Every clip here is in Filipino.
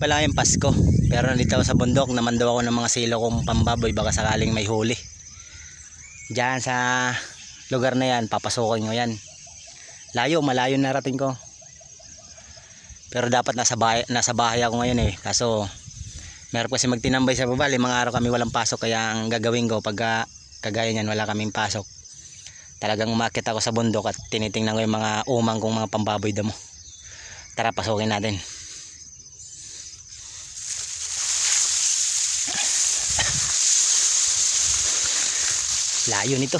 pala yung Pasko. Pero nandito ako sa bundok, namando ako ng mga silo kong pambaboy baka sakaling may huli. Diyan sa lugar na yan, papasukin ko yan. Layo, malayo narating ko. Pero dapat nasa bahay, nasa bahay ako ngayon eh. Kaso, meron kasi magtinambay sa baba. Limang araw kami walang pasok. Kaya ang gagawin ko, pagka kagaya niyan, wala kaming pasok. Talagang umakit ako sa bundok at tinitingnan ko yung mga umang kong mga pambaboy damo. Tara, pasukin natin. Layo nito.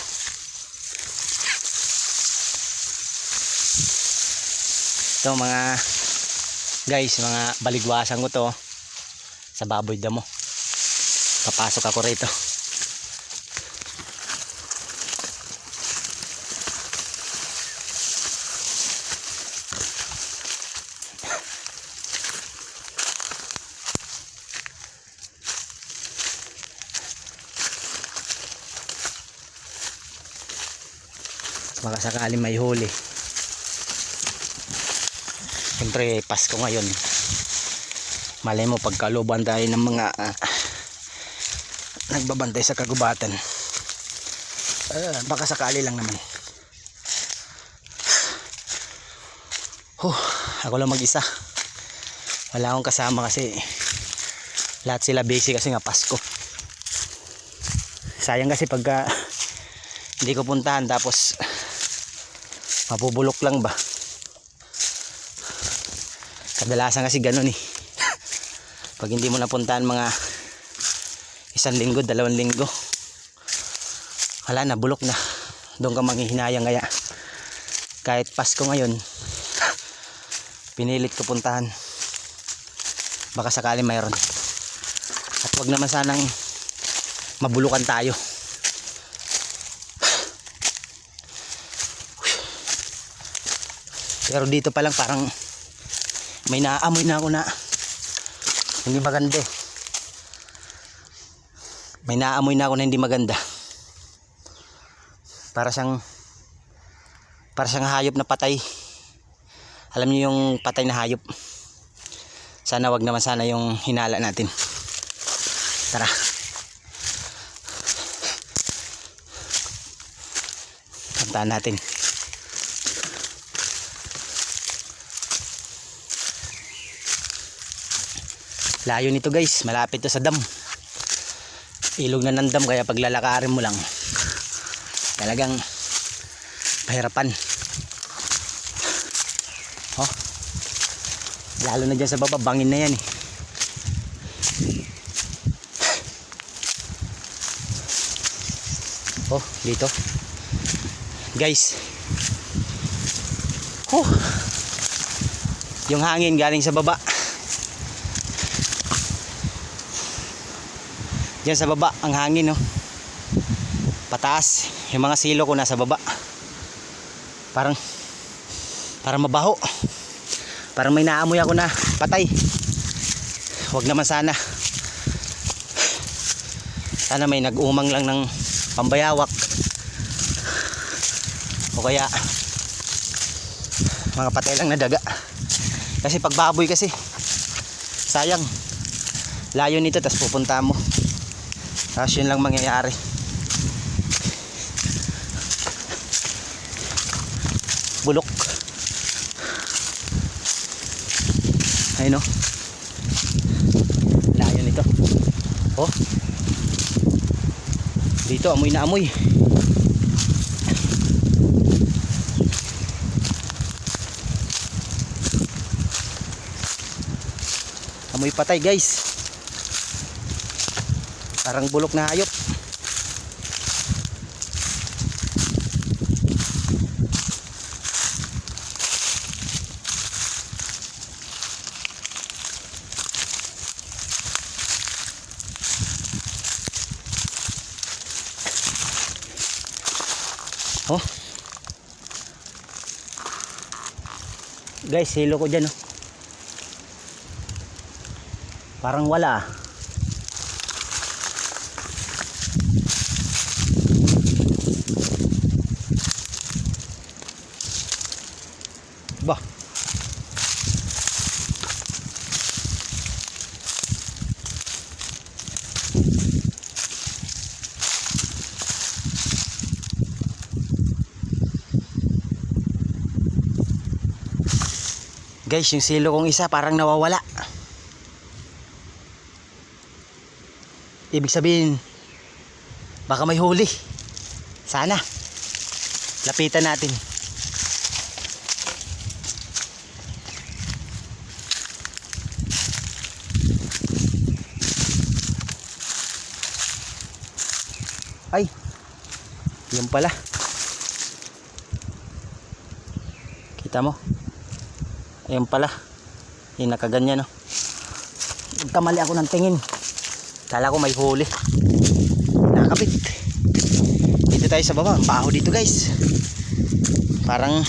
Ito mga guys, mga baligwasan ko to sa baboy damo. Papasok ako rito. Baka sakali may huli. Siyempre, Pasko ngayon. Malay mo, pagkaluban tayo ng mga ah, nagbabantay sa kagubatan. Ah, baka sakali lang naman. Huh, ako lang mag-isa. Wala akong kasama kasi lahat sila busy kasi nga Pasko. Sayang kasi pagka hindi ko puntahan tapos mapubulok lang ba? Kadalasan kasi ganun eh. Pag hindi mo napuntahan mga isang linggo, dalawang linggo wala na, bulok na. Doon ka manghihinayang kaya kahit Pasko ngayon pinilit ko puntahan. Baka sakali mayroon. At wag naman sanang mabulukan tayo Pero dito pa lang parang may naaamoy na ako na hindi maganda eh. May naaamoy na ako na hindi maganda. Para siyang para siyang hayop na patay. Alam niyo yung patay na hayop. Sana wag naman sana yung hinala natin. Tara. Kantaan natin. Layo nito guys, malapit to sa dam. Ilog na ng dam kaya paglalakarin mo lang. Talagang pahirapan. Oh. Lalo na dyan sa baba, bangin na yan eh. Oh, dito. Guys. Oh. Yung hangin galing sa baba. Diyan sa baba ang hangin no. Pataas. Yung mga silo ko nasa baba. Parang parang mabaho. Parang may naamoy ako na patay. Huwag naman sana. Sana may nag-umang lang ng pambayawak. O kaya mga patay lang na daga. Kasi pag baboy kasi sayang layo nito tas pupunta mo tapos yun lang mangyayari. Bulok. Ayun o. Layo nito. Oh. Dito amoy na amoy. Amoy patay guys. Parang bulok na hayop. Oh. Guys, silo ko dyan oh. Parang wala ah. Ba. Guys, yung silo kong isa parang nawawala. Ibig sabihin, baka may huli. Sana. Lapitan natin. Ay, yun pala. Kita mo? Ayun pala. Yung nakaganyan no. Nagkamali ako ng tingin. Kala ko may huli. Nakakabit. Dito tayo sa baba. Ang baho dito guys. Parang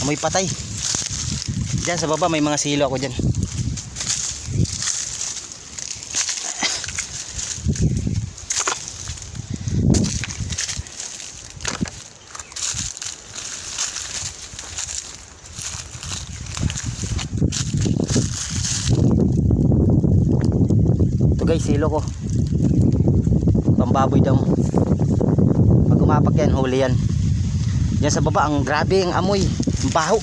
amoy patay. Diyan sa baba may mga silo ako dyan. Guys, silo ko. Pambaboy daw. Pag umapak yan, huli yan. Yan sa baba, ang grabe ang amoy. Ang baho.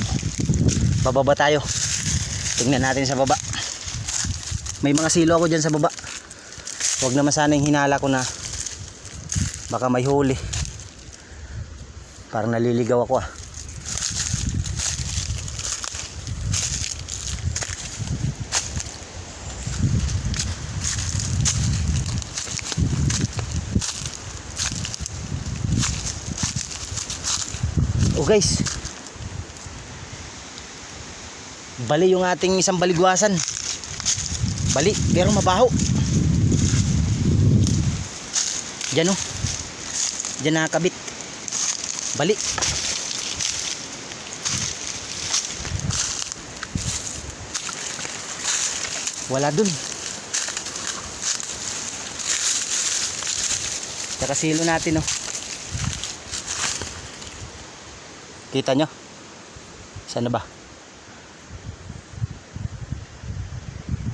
Bababa tayo. Tingnan natin sa baba. May mga silo ako dyan sa baba. Huwag naman sana yung hinala ko na baka may huli. Parang naliligaw ako ah. Oh guys. Bali yung ating isang baligwasan. Bali, pero mabaho. Diyan oh. Diyan nakakabit. Bali. Wala dun. Tsaka silo natin oh. Kita nyo? Saan na ba?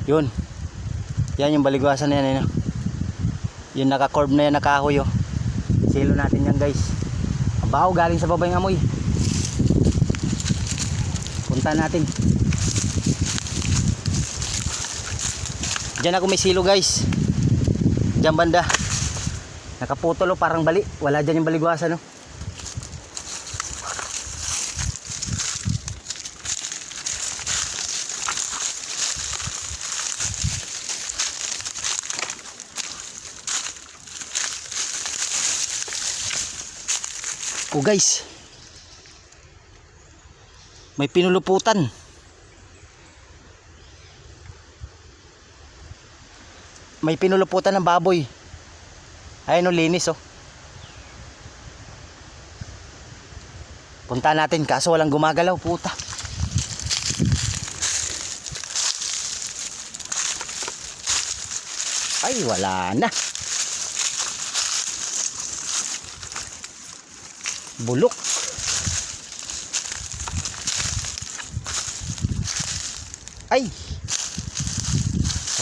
Yun. Yan yung baligwasan na yan. Ano? Yung naka-curve na yan, nakahoy oh. Silo natin yan guys. Baho galing sa baba yung amoy. Punta natin. Diyan ako may silo guys. Diyan banda. Nakaputol oh, parang bali. Wala dyan yung baligwasan oh. Oh guys. May pinuluputan. May pinuluputan ng baboy. Ayun oh, linis oh. Punta natin kaso walang gumagalaw puta. Ay wala na. Bulok. Ay!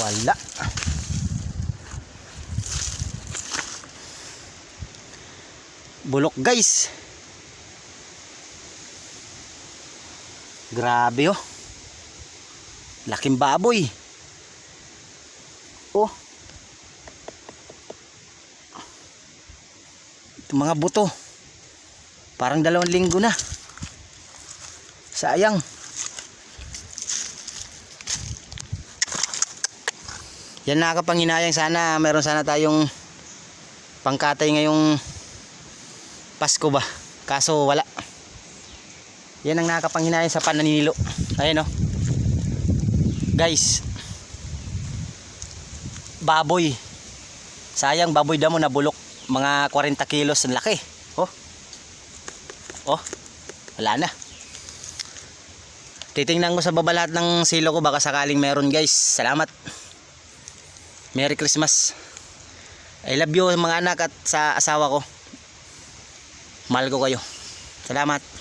Wala. Bulok guys. Grabe oh. Laking baboy. Oh. Ito mga buto Parang dalawang linggo na. Sayang. Yan nakakapanginayang sana meron sana tayong pangkatay ngayong Pasko ba. Kaso wala. Yan ang nakakapanghinayang sa pananilo. Ayan o. Guys. Baboy. Sayang baboy damo na bulok. Mga 40 kilos ang laki. Oh. Wala na. Titingnan ko sa baba lahat ng silo ko baka sakaling meron guys. Salamat. Merry Christmas. I love you mga anak at sa asawa ko. Mahal ko kayo. Salamat.